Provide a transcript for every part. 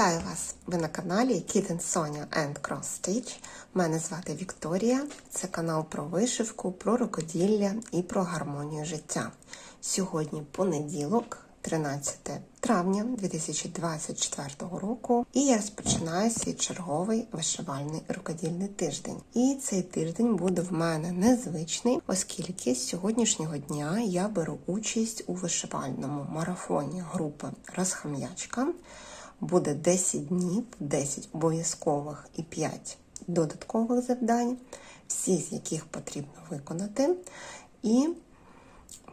Вітаю вас! Ви на каналі Kitten Sonia and Cross Stitch. Мене звати Вікторія. Це канал про вишивку, про рукоділля і про гармонію життя. Сьогодні понеділок, 13 травня 2024 року, і я розпочинаю свій черговий вишивальний рукодільний тиждень. І цей тиждень буде в мене незвичний, оскільки з сьогоднішнього дня я беру участь у вишивальному марафоні групи Розхам'ячка. Буде 10 днів, 10 обов'язкових і 5 додаткових завдань, всі з яких потрібно виконати. І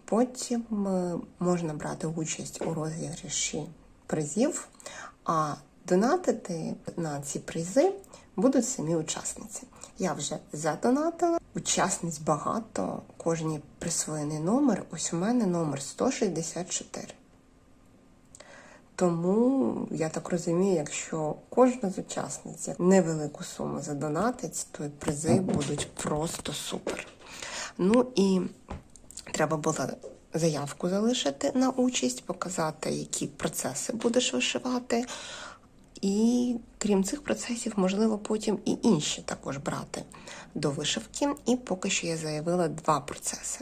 потім е, можна брати участь у розіграші призів, а донатити на ці призи будуть самі учасниці. Я вже задонатила, учасниць багато, кожній присвоєний номер. Ось у мене номер 164. Тому я так розумію, якщо кожна з учасниць невелику суму задонатить, то призи будуть просто супер. Ну і треба було заявку залишити на участь, показати, які процеси будеш вишивати. І крім цих процесів, можливо, потім і інші також брати до вишивки. І поки що я заявила два процеси.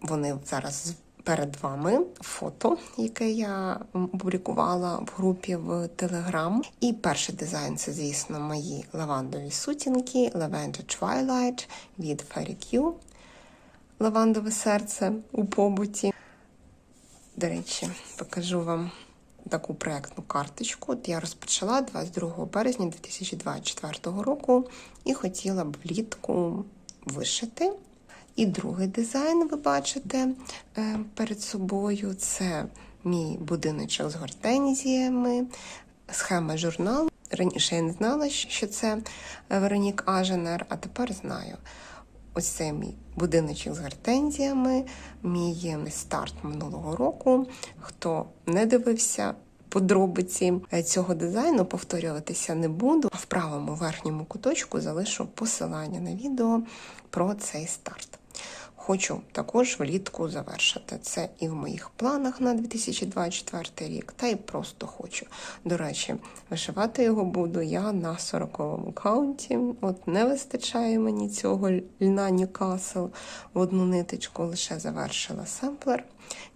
Вони зараз перед вами фото, яке я опублікувала в групі в Телеграм. І перший дизайн це, звісно, мої лавандові сутінки Lavender Twilight від Fairy Q. Лавандове серце у побуті. До речі, покажу вам таку проєктну карточку. От я розпочала 22 березня 2024 року і хотіла б влітку вишити. І другий дизайн, ви бачите е, перед собою, це мій будиночок з гортензіями, схема журналу. Раніше я не знала, що це Веронік Аженер, а тепер знаю. Ось це мій будиночок з гортензіями, мій старт минулого року. Хто не дивився подробиці цього дизайну, повторюватися не буду. А в правому верхньому куточку залишу посилання на відео про цей старт. Хочу також влітку завершити це і в моїх планах на 2024 рік, та й просто хочу. До речі, вишивати його буду я на 40-му каунті. От не вистачає мені цього льна Ньюкасл в одну ниточку, лише завершила семплер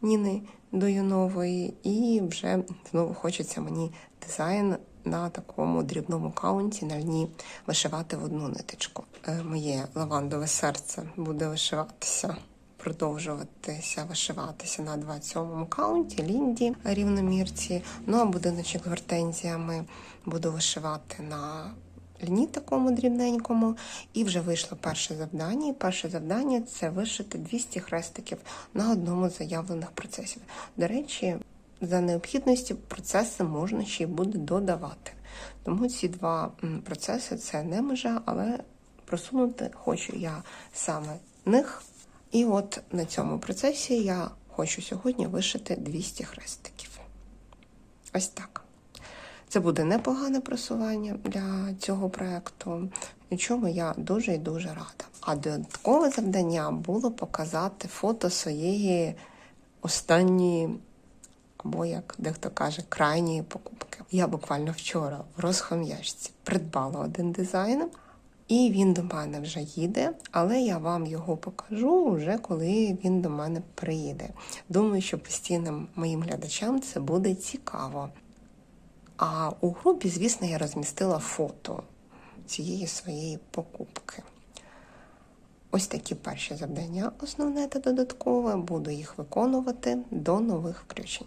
Ніни Доюнової, і вже знову хочеться мені дизайн на такому дрібному каунті на льні вишивати в одну ниточку. Е, Моє лавандове серце буде вишиватися, продовжуватися вишиватися на 27-му каунті, лінді рівномірці. Ну а будиночок гортензіями буду вишивати на льні такому дрібненькому. І вже вийшло перше завдання. І перше завдання це вишити 200 хрестиків на одному з заявлених процесів. До речі, за необхідності процеси можна ще й буде додавати. Тому ці два процеси це не межа, але просунути хочу я саме них. І от на цьому процесі я хочу сьогодні вишити 200 хрестиків. Ось так. Це буде непогане просування для цього проєкту, чому я дуже і дуже рада. А додаткове завдання було показати фото своєї останньої або, як дехто каже, крайньої покупки. Я буквально вчора в розхом'ячці придбала один дизайн, і він до мене вже їде, але я вам його покажу вже коли він до мене приїде. Думаю, що постійним моїм глядачам це буде цікаво. А у групі, звісно, я розмістила фото цієї своєї покупки. Ось такі перші завдання, основне та додаткове, буду їх виконувати до нових включень.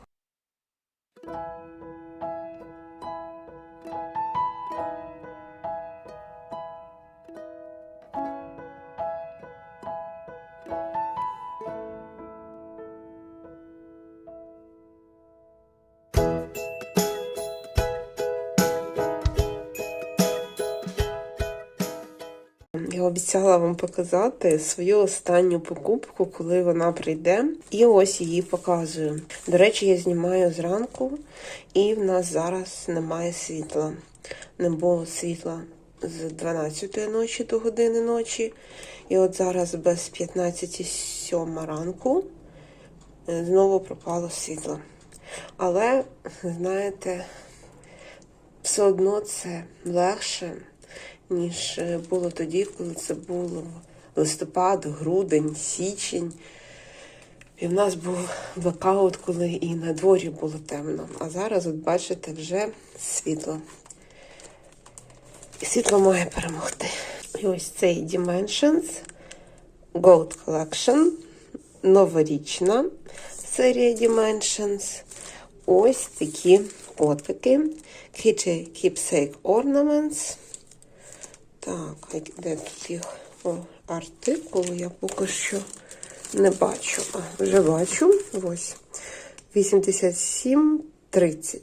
Обіцяла вам показати свою останню покупку, коли вона прийде. І ось її показую. До речі, я знімаю зранку, і в нас зараз немає світла. Не було світла з 12 ночі до години ночі. І от зараз без 15.07 ранку знову пропало світло. Але, знаєте, все одно це легше, ніж е, було тоді, коли це було листопад, грудень, січень. І в нас був блокаут, коли і на дворі було темно. А зараз, от бачите, вже світло. І світло має перемогти. І ось цей Dimensions Gold Collection. Новорічна серія Dimensions. Ось такі котики. Kitty Keepsake Ornaments. Так, де їх О, артикул? Я поки що не бачу. А, вже бачу. Ось. 87,30.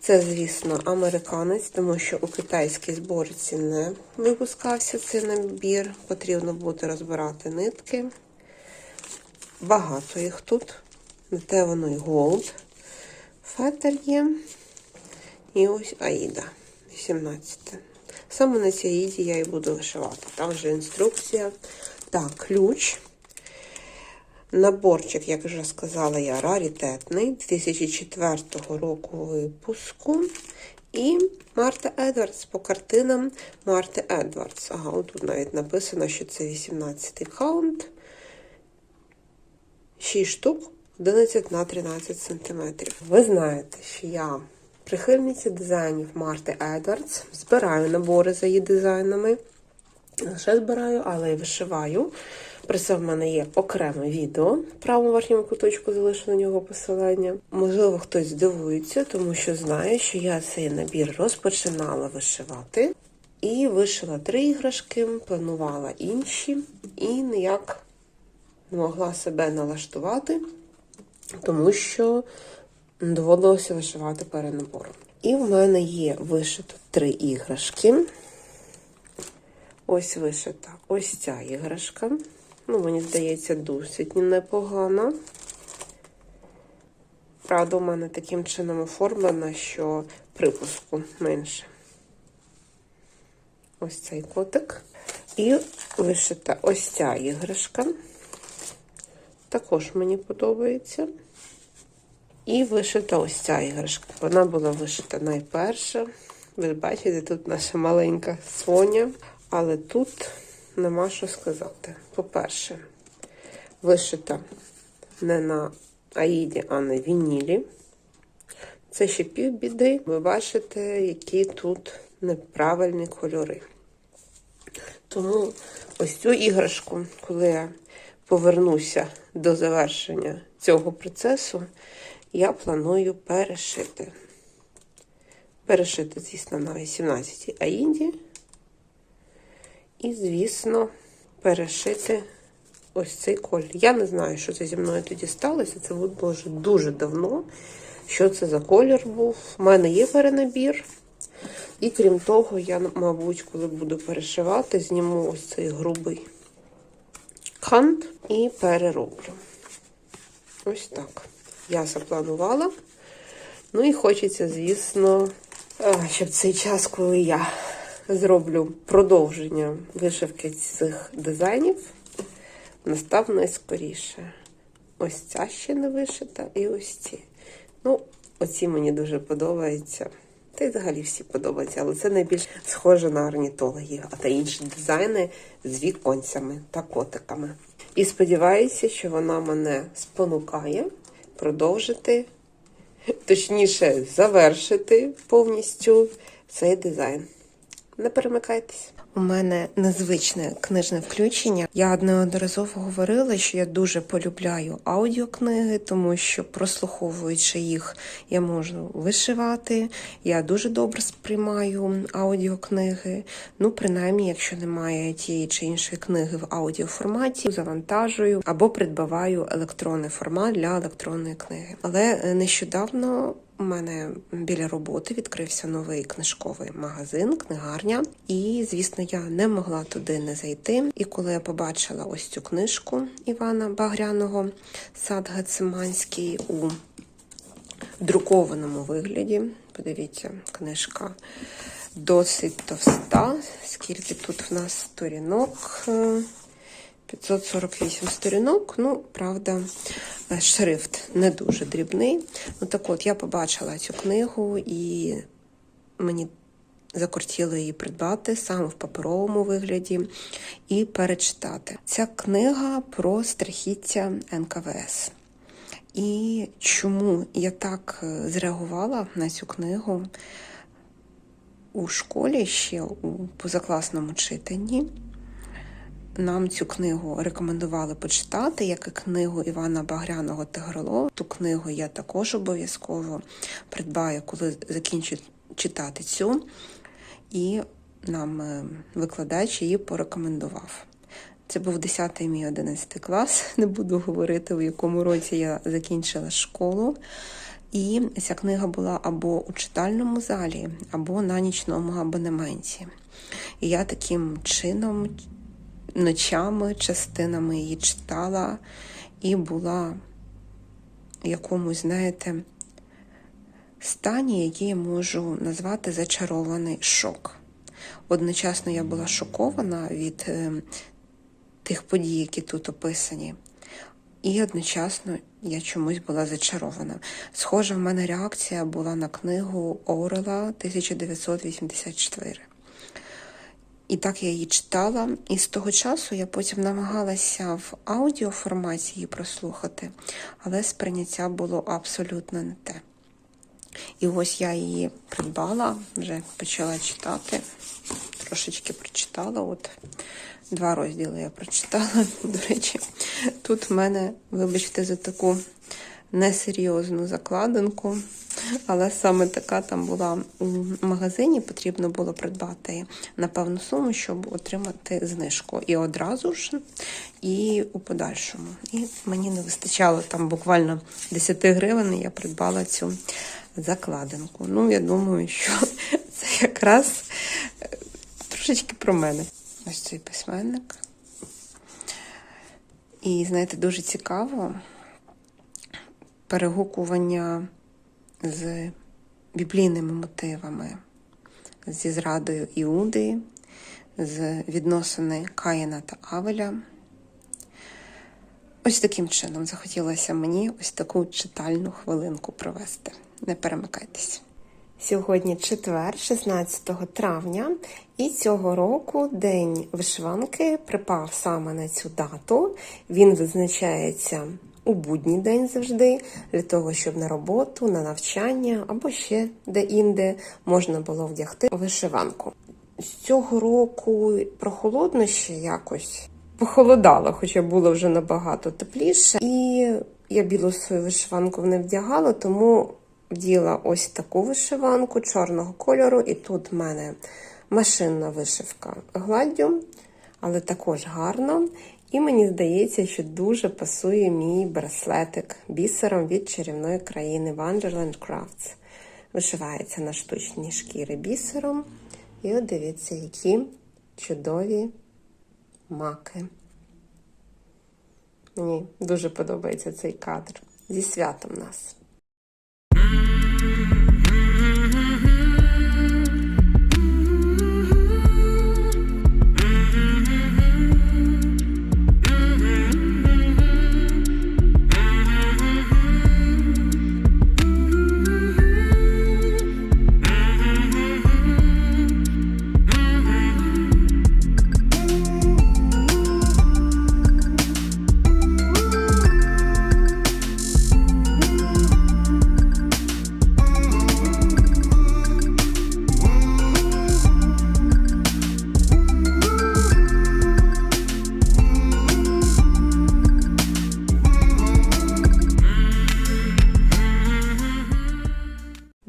Це, звісно, американець, тому що у китайській зборці не випускався цей набір. Потрібно буде розбирати нитки. Багато їх тут. Те воно і голд. Фетер є. І ось Аїда. 18. Саме на цій Аїді я і буду вишивати. Там вже інструкція. Так, ключ. Наборчик, як вже сказала я, раритетний 2004 року випуску. І Марта Едвардс по картинам Марти Едвардс. Ага, тут навіть написано, що це 18-й каунт. 6 штук 11 на 13 см. Ви знаєте, що я прихильниця дизайнів Марти Едвардс. Збираю набори за її дизайнами. Лише збираю, але й вишиваю. Про це в мене є окреме відео. В правому верхньому куточку залишу на нього посилання. Можливо, хтось здивується, тому що знає, що я цей набір розпочинала вишивати. І вишила три іграшки, планувала інші, і ніяк не могла себе налаштувати, тому що доводилося вишивати перенабором. І в мене є вишито три іграшки. Ось вишита ось ця іграшка. Ну, мені здається, досить непогана. Правда, у мене таким чином оформлена, що припуску менше. Ось цей котик. І вишита ось ця іграшка. Також мені подобається. І вишита ось ця іграшка. Вона була вишита найперша. Ви бачите, тут наша маленька Соня. Але тут нема що сказати. По-перше, вишита не на аїді, а на вінілі. Це ще півбіди. Ви бачите, які тут неправильні кольори. Тому ось цю іграшку, коли я повернуся до завершення цього процесу, я планую перешити. Перешити, звісно, на 18 аїді. І, звісно, перешити ось цей колір. Я не знаю, що це зі мною тоді сталося. Це було вже дуже давно. Що це за колір був? У мене є перенабір. І крім того, я, мабуть, коли буду перешивати, зніму ось цей грубий кант і перероблю. Ось так. Я запланувала. Ну і хочеться, звісно, щоб цей час, коли я зроблю продовження вишивки цих дизайнів, настав найскоріше. Ось ця ще не вишита, і ось ці. Ну, оці мені дуже подобаються. Та й взагалі всі подобаються, але це найбільш схоже на орнітологів, а та інші дизайни з віконцями та котиками. І сподіваюся, що вона мене спонукає продовжити, точніше, завершити повністю цей дизайн. Не перемикайтесь. У мене незвичне книжне включення. Я неодноразово говорила, що я дуже полюбляю аудіокниги, тому що прослуховуючи їх, я можу вишивати. Я дуже добре сприймаю аудіокниги. Ну, принаймні, якщо немає тієї чи іншої книги в аудіоформаті, завантажую або придбаваю електронний формат для електронної книги. Але нещодавно. У мене біля роботи відкрився новий книжковий магазин, книгарня, і, звісно, я не могла туди не зайти. І коли я побачила ось цю книжку Івана Багряного Сад Гециманський у друкованому вигляді, подивіться, книжка досить товста. Скільки тут в нас сторінок? 548 сторінок, ну, правда, шрифт не дуже дрібний. Ну так от, я побачила цю книгу, і мені закортіло її придбати саме в паперовому вигляді і перечитати. Ця книга про страхіття НКВС. І чому я так е, зреагувала на цю книгу у школі ще у позакласному читанні? Нам цю книгу рекомендували почитати, як і книгу Івана Багряного Тигроло. Ту книгу я також обов'язково придбаю, коли закінчу читати цю. І нам е, викладач її порекомендував. Це був 10 мій 11 клас. Не буду говорити, в якому році я закінчила школу. І ця книга була або у читальному залі, або на нічному абонементі. І я таким чином ночами, частинами її читала і була в якомусь, знаєте, стані, який я можу назвати зачарований шок. Одночасно я була шокована від е, тих подій, які тут описані, і одночасно я чомусь була зачарована. Схожа в мене реакція була на книгу Орела 1984. І так я її читала, і з того часу я потім намагалася в аудіоформаті її прослухати, але сприйняття було абсолютно не те. І ось я її придбала, вже почала читати, трошечки прочитала. От два розділи я прочитала. До речі, тут в мене, вибачте, за таку несерйозну закладинку, але саме така там була у магазині, потрібно було придбати на певну суму, щоб отримати знижку. І одразу ж, і у подальшому. І мені не вистачало там буквально 10 гривень, я придбала цю закладинку. Ну, я думаю, що це якраз е, трошечки про мене. Ось цей письменник. І, знаєте, дуже цікаво перегукування з біблійними мотивами, зі зрадою Іуди, з відносини Каїна та Авеля. Ось таким чином захотілося мені ось таку читальну хвилинку провести. Не перемикайтесь. Сьогодні четвер, 16 травня, і цього року День вишиванки припав саме на цю дату. Він визначається у будній день завжди, для того, щоб на роботу, на навчання або ще де-інде можна було вдягти вишиванку. З цього року прохолодно ще якось похолодало, хоча було вже набагато тепліше. І я білу свою вишиванку не вдягала, тому вділа ось таку вишиванку чорного кольору, і тут в мене машинна вишивка гладдю, але також гарно. І мені здається, що дуже пасує мій браслетик бісером від чарівної країни Wonderland Crafts. Вишивається на штучній шкіри бісером. І от дивіться, які чудові маки. Мені дуже подобається цей кадр. Зі святом нас.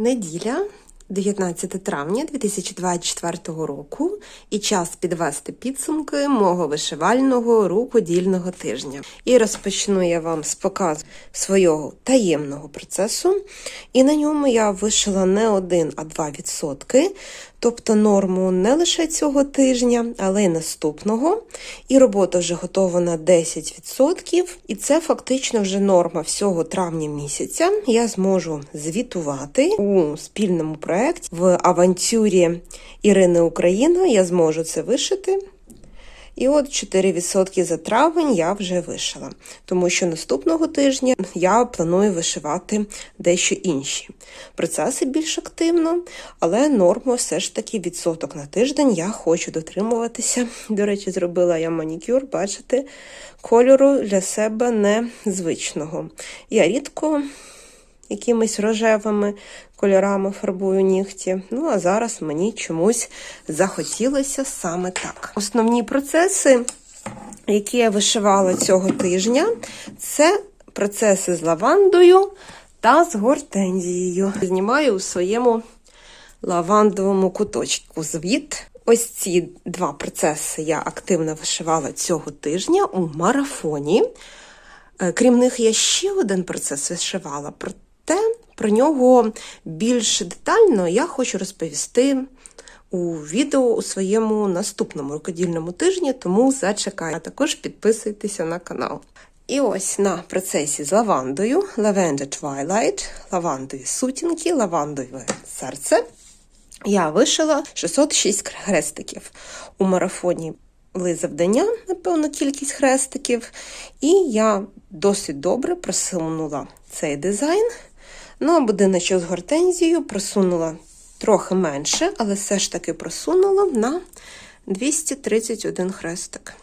Неділя, 19 травня 2024 року, і час підвести підсумки мого вишивального рукодільного тижня. І розпочну я вам з показу свого таємного процесу. І на ньому я вишила не один, а два відсотки. Тобто норму не лише цього тижня, але й наступного. І робота вже готова на 10%. І це фактично вже норма всього травня місяця. Я зможу звітувати у спільному проєкті в авантюрі Ірини Україна. Я зможу це вишити. І от 4% за травень я вже вишила, тому що наступного тижня я планую вишивати дещо інші процеси більш активно, але норму все ж таки відсоток на тиждень я хочу дотримуватися. До речі, зробила я манікюр, бачите, кольору для себе незвичного. Я рідко якимись рожевими кольорами фарбую нігті. Ну, а зараз мені чомусь захотілося саме так. Основні процеси, які я вишивала цього тижня, це процеси з лавандою та з гортензією. Знімаю у своєму лавандовому куточку звіт. Ось ці два процеси я активно вишивала цього тижня у марафоні. Е, Крім них, я ще один процес вишивала, проте про нього більш детально я хочу розповісти у відео у своєму наступному рукодільному тижні, тому зачекайте. А також підписуйтеся на канал. І ось на процесі з лавандою, Lavender Twilight, лавандові сутінки, лавандове серце. Я вишила 606 хрестиків. У марафоні були завдання, напевно, кількість хрестиків. І я досить добре просунула цей дизайн. Ну, а будиночок з гортензією просунула трохи менше, але все ж таки просунула на 231 хрестик.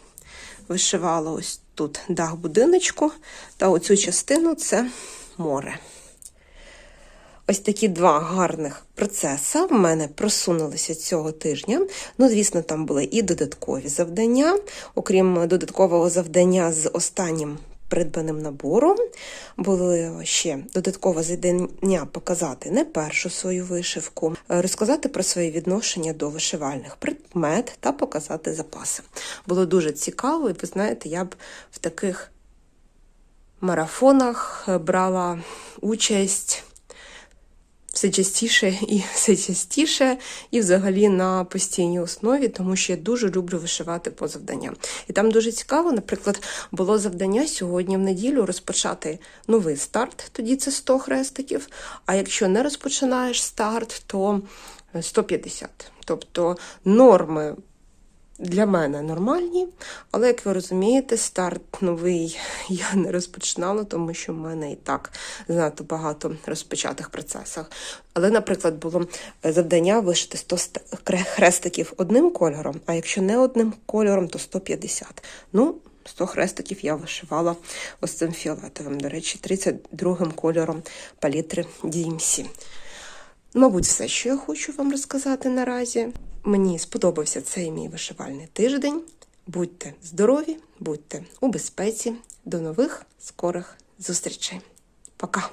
Вишивала ось тут дах будиночку, та оцю частину це море. Ось такі два гарних процеси в мене просунулися цього тижня. Ну, звісно, там були і додаткові завдання, окрім додаткового завдання з останнім придбаним набором. Було ще додаткове завдання показати не першу свою вишивку, розказати про свої відношення до вишивальних предмет та показати запаси. Було дуже цікаво, і ви знаєте, я б в таких марафонах брала участь все частіше і все частіше, і взагалі на постійній основі, тому що я дуже люблю вишивати по завданням. І там дуже цікаво, наприклад, було завдання сьогодні в неділю розпочати новий старт, тоді це 100 хрестиків. А якщо не розпочинаєш старт, то 150. Тобто норми. Для мене нормальні, але, як ви розумієте, старт новий я не розпочинала, тому що в мене і так занадто багато розпочатих процесах. Але, наприклад, було завдання вишити 100 хрестиків одним кольором, а якщо не одним кольором, то 150. Ну, 100 хрестиків я вишивала ось цим фіолетовим, до речі, 32-м кольором палітри DMC. Мабуть, все, що я хочу вам розказати наразі. Мені сподобався цей мій вишивальний тиждень. Будьте здорові, будьте у безпеці. До нових скорих зустрічей. Пока!